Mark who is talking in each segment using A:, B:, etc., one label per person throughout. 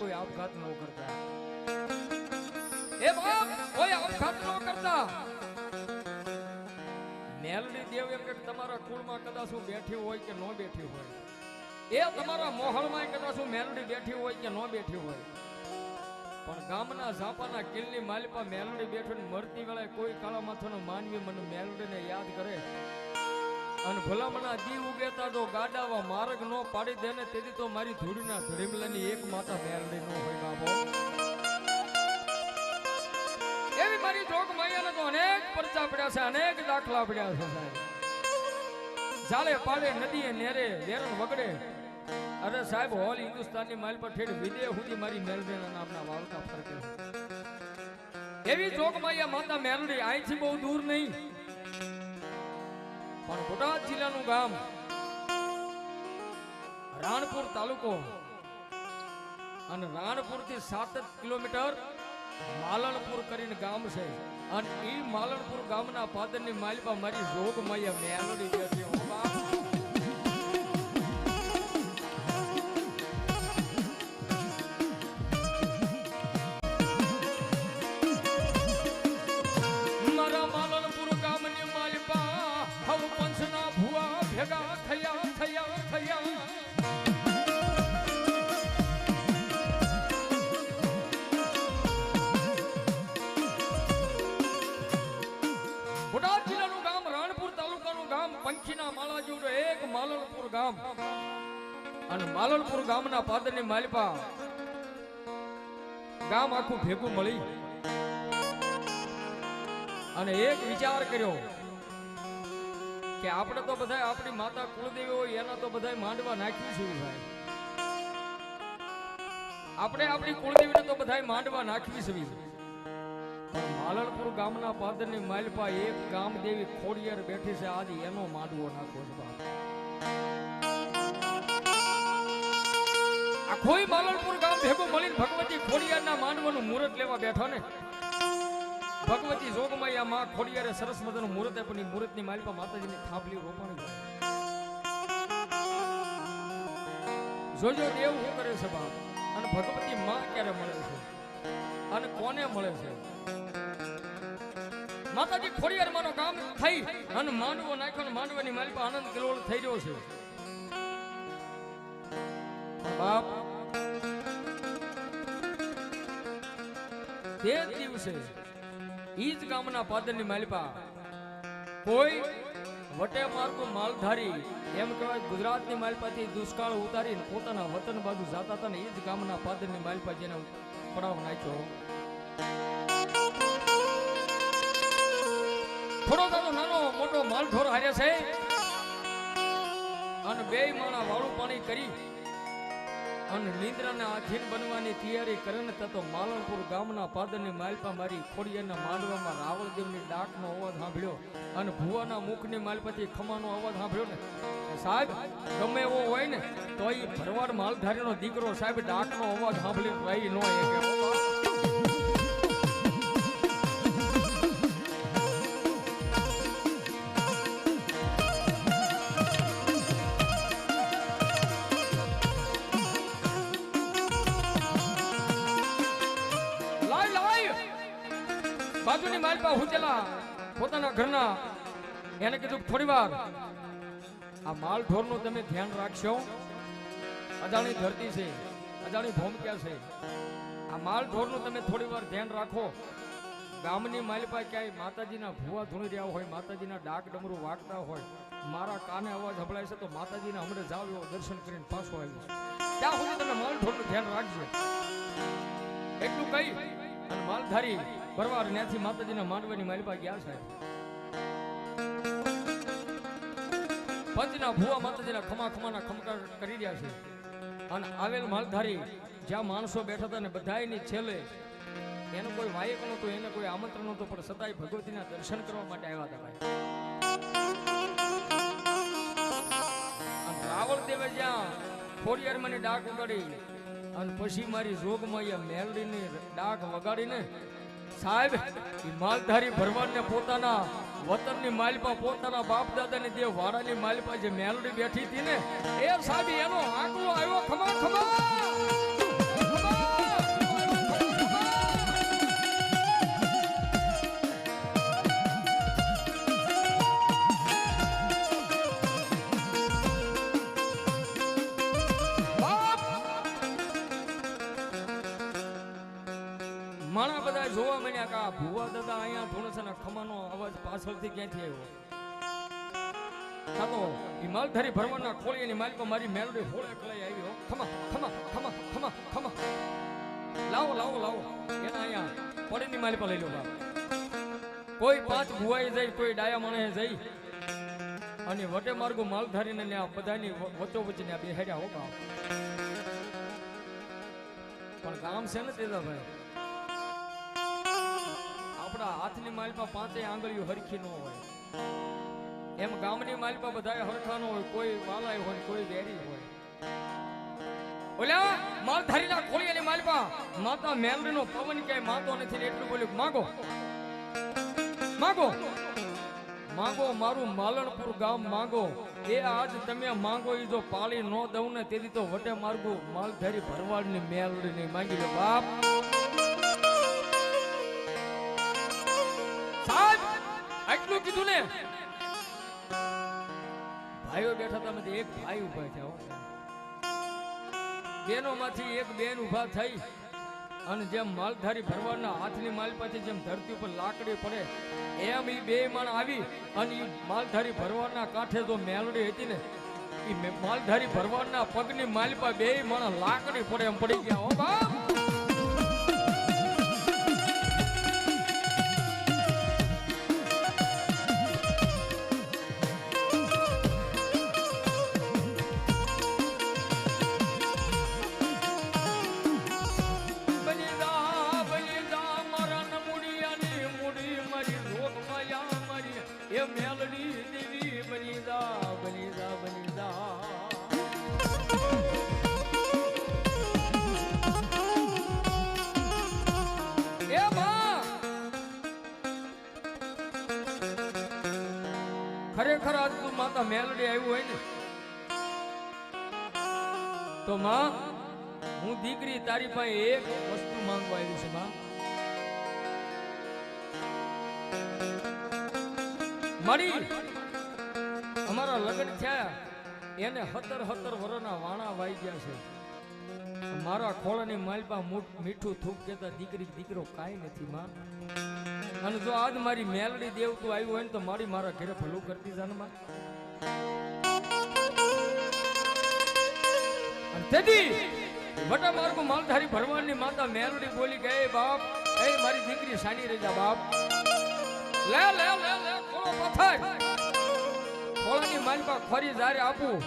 A: કોઈ આપઘાત ન કરતા. એ બાપ, કોઈ આપઘાત ન કરતા. મેલડી દેવ એમ કે તમારા કુળમાં કદાચ હું બેઠી હોય કે ન બેઠી હોય. એ તમારા મોહળમાં કદાચ હું મેલડી બેઠી હોય કે ન બેઠી હોય. પણ ગામના ઝાપાના કિલ્લી માલિપા મેલડી બેઠો ને મરતી વેળાએ કોઈ કાળા માથાનો માનવી મને મેલડીને યાદ કરે. અને ભલામણા દી ઉગેતા જો ગાડાવા માર્ગ નો પાડી દે ને તેથી તો મારી ધૂળના ધડીમલાની એક માતા મેલડી નો હોય બાબો એવી મારી જોગ માયાને તો અનેક પરચા પડ્યા છે, અનેક દાખલા પડ્યા છે સાહેબ. જાળે પાડે નદીએ નેરે, વેરણ વગડે. અરે સાહેબ, હોલ હિન્દુસ્તાનની માઇલ પર ઠેઠ વિદેહ સુધી મારી મેરડીના નામના વાવતા ફરકે એવી જોગ માતા મેરડી અહીંથી બહુ દૂર નહીં. પણ બોટાદ જિલ્લાનું ગામ રાણપુર તાલુકો અને રાણપુરથી સાત કિલોમીટર માલણપુર કરીને ગામ છે. અને એ માલણપુર ગામના પાદરની માલિપા મારી જોગ મેલોડી જતી ગામ. અને માલણપુર ગામના પાદરની માલિપા ગામ આખું ભેગું મળી. અને એક વિચાર કર્યો કે આપણે તો બધા આપણી માતા કુળદેવી હોય, એના તો બધા માંડવા નાખવી છે ભાઈ આપણે આપણી કુળદેવીને તો બધા માંડવા નાખવી છે પણ માલણપુર ગામના પાદરની માલપા એક ગામ દેવી ખોડિયાર બેઠી છે, આજે એનો માંડવો નાખવો છે કોઈ માલણપુર ગામ ભેગો મળીને ભગવતી ખોડિયારના માંડવાનું મુહૂર્ત લેવા બેઠો ને? ભગવતી જોગમાયા માં ખોડિયારે સરસ મજાનું મુહૂર્ત આપ્યું ની મુહૂર્તની માલિપા માતાજીની થાંભલી રોપાણી. જોજો દેવ શું કરે છે બાપ? અને ભગવતી માં ક્યારે મળે છે? અને કોને મળે છે? માતાજી, ખોડિયાર માનો કામ થઈ અને માંડવો નાખ્યો માંડવાની માલિપા આનંદ કિલોળ થઈ રહ્યો છે. બાપ તે દિવસે ઈ જ ગામના પાદરની માલિપા કોઈ વટે માર્ગ માલધારી, એમ કહેવાય ગુજરાતની માલપાથી દુષ્કાળ ઉતારીને પોતાના વતન બાજુ જાતા હતા ને ઈ જ ગામના પાદરની માલપા જેને પડાવ નાખ્યો થોડો થોડો નાનો મોટો માલ ઢોર હારે છે અને બે માણા વાળું પાણી કરી અને નિંદ્રાના આધીન બનવાની તૈયારી કરીને તો માલણપુર ગામના પાદરની માલપા મારી ખોડિયાના માંડવામાં રાવળદેવની ડાકનો અવાજ સાંભળ્યો અને ભુવાના મુખની માલપાથી ખમાનો અવાજ સાંભળ્યો ને. સાહેબ, ગમે એવો હોય ને, તો એ ભરવાડ માલધારીનો દીકરો સાહેબ ડાકનો અવાજ સાંભળીને રહી ન બાજુની માલપા હુંચેલા, પોતાના ઘરના. એને કીધું થોડી વાર આ માલ ઢોરનું તમે ધ્યાન રાખશો. અજાણી ધરતી છે, અજાણી ભૂમિકા છે. આ માલ ઢોરનું તમે થોડી વાર ધ્યાન રાખો. ગામની માલપા ક્યાંય માતાજીના ભૂવા ધૂણી રહ્યા હોય, માતાજીના ડાક ડમરું વાગતા હોય, મારા કાને અવાજ સંભળાય છે, તો માતાજીને હમણાં જાવ એવો દર્શન કરીને પાછો આવ્યો ત્યાં સુધી તમે માલ ઢોરનું ધ્યાન રાખજો. એટલું કહી અને માલધારી ભરવાર ત્યાંથી માતાજીના માંડવાની પાસે ગયા છે. પંચના ભુવા માતાજીના ખમા ખમાના ખમકાર કરી રહ્યા છે. અને આવેલ માલધારી જ્યાં માણસો બેઠા હતા ને બધાયની છેલ્લે એનો કોઈ વાયક નહોતો, એને કોઈ આમંત્રણ નહોતું, પણ સદાય ભગવતીના દર્શન કરવા માટે આવ્યા હતા ભાઈ. રાવણ દેવે જ્યાં ખોડિયારમાંની ડાક ઉગાડી અને પછી મારી જોગમાં એ મેલડીની ડાક વગાડીને સાહેબ માલધારી ભરવાડને પોતાના વતનની માલિપા, પોતાના બાપ દાદાની જે વાડાની માલપા, જે મેલડી બેઠી હતી ને એ સાહેબ એનો આંકડો આવ્યો ખમા ખમા! પાછળથી ક્યાંથી આવ્યો? કાતો ઈ માલધારી ભરવાના ખોળીની માલિકો મારી મેલડી હોળે કલાઈ આવ્યો. થમા થમા થમા થમા થમા લાવો લાવો લાવો. એના અહીંયા પડીની માલિકો લઈ લો બાપ. કોઈ પાંચ ભુવાઈ જઈ, કોઈ ડાયા મણે જઈ. અને વટે માર્ગો માલધારીને આ બધાની વચ્ચો વચ્ચે બેહાડ્યા હો બાપ. પણ કામ છે ને તેજાભાઈ આપણા હાથની માલપા પાંચેય આંગળીઓ હરખી ન હોય. એમ ગામની માલપા બધાય હરખા હોય, કોઈ વાલાય હોય, કોઈ વેરી હોય. ઓલા, માલધારીના ખોળિયાની માલપા માતા મેલરીનો પવન ક્યાંય માતો નથી એટલું બોલ્યું, માગો માગો, માંગો મારું માલણપુર ગામ, માંગો. એ આજ તમે માંગો એ જો પાળી ન દઉં ને તેથી તો વટે માર્ગો માલધારી ભરવાડની મેલડી નહીં માંગી લો, બાપ. આટલું કીધું ને? ભાઈઓ બેઠા હતા એક ભાઈ ઊભા થયા બેનો માંથી એક બેન ઊભા થઈ અને જેમ માલધારી ભરવાડના હાથની માલ પાછી જેમ ધરતી ઉપર લાકડી પડે, એમ એ બે માણ આવી અને એ માલધારી ભરવાડના કાંઠે જો મેલડી હતી ને એ માલધારી ભરવાડના પગની માલપા બે માણ લાકડી પડે એમ પડી ગયા, હો બાપ. તો માં હું દીકરી તારી પાસે એક વસ્તુ માંગવા આવી છું માં મારી, અમારા લગ્ન થયા, એને હતર હતર વરોના વાણા વાઈ ગયા છે. મારા ખોળાની માલપા મૂઠ થૂક કેતા દીકરી દીકરો કાંઈ નથી, માં. અને જો આજ મારી મેલડી દેવતું આવ્યું હોય ને તો મારી મારા ઘરે ભલું કરતી જાને તેથી વટા માર્ગો માલધારી ભરવાડની માતા મેલડી બોલી કે બાપ, એ મારી દીકરી સાની રેજા બાપ. લે લે લે લે, ખોળો પથાર. ખોળાની માલપા ખરી જારે આપું.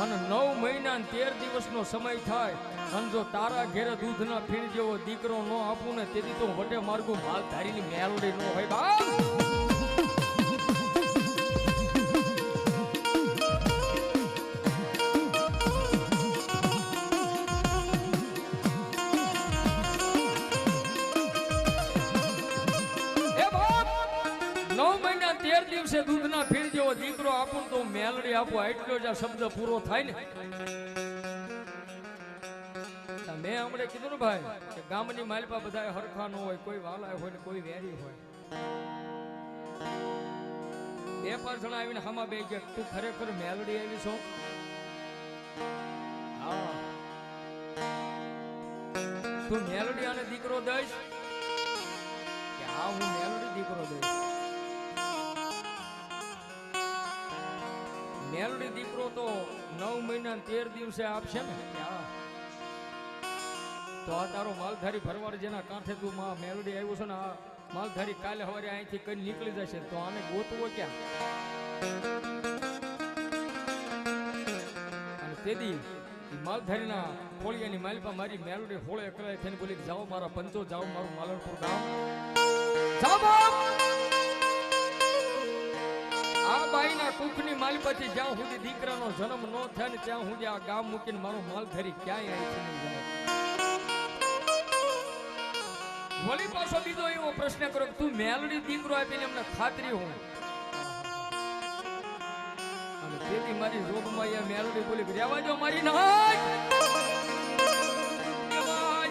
A: અને નવ મહિના ને તેર દિવસનો સમય થાય. અને જો તારા ઘેરે દૂધના ફીણ જેવો દીકરો ન આપું ને, તેથી તો વટે માર્ગો માલધારીની મેલડી ન હોય બાપ. દિવસે દૂધના ફીણ જેવો દીકરો આપું તો મેલડી આપો. એટલો જ શબ્દ પૂરો થાય ને. મેં હમણે કીધું ને ભાઈ કે ગામની માલપા બધા હરખા ન હોય, કોઈ વાલા હોય ને કોઈ વેરી હોય. બે પાંચ જણા આવીને હામા બે ગયા. તું ખરેખર મેલડી આવી છો? તું મેલડી આને દીકરો દઈશ? કે હા, હું મેલડી દીકરો દઈશ? મેલડી દીકરો તો નવ મહિના તેર દિવસે આપશે ને? તો આ તારો માલધારી ભરવાડ જેના કાંઠે તું માં મેલડી આવ્યો છે ને આ માલધારી કાલે સવારે અહીંથી કઈ નીકળી જશે? તો આને ગોતવો ક્યાં? અને તેદી માલધારીના ખોળિયાની માલપા મારી મેલડી હોળે અકળાય થઈને બોલી જાઓ મારા પંચો જાઓ મારું માલણપુર ગામ. જાઓ આ બાઈના કુખની માલપતિ જ્યાં સુધી દીકરાનો જન્મ ન થાય ને ત્યાં સુધી આ ગામ મૂકીને મારો માલધારી ક્યાંય આવી વળી પાછો બીજો એવો પ્રશ્ન કરો તું મેલડી દીકરો આપીને એમને ખાતરી હું? અને તેથી મારી રોગમાં એ મેલડી બોલી રેવા જો મારી નાચ રેવા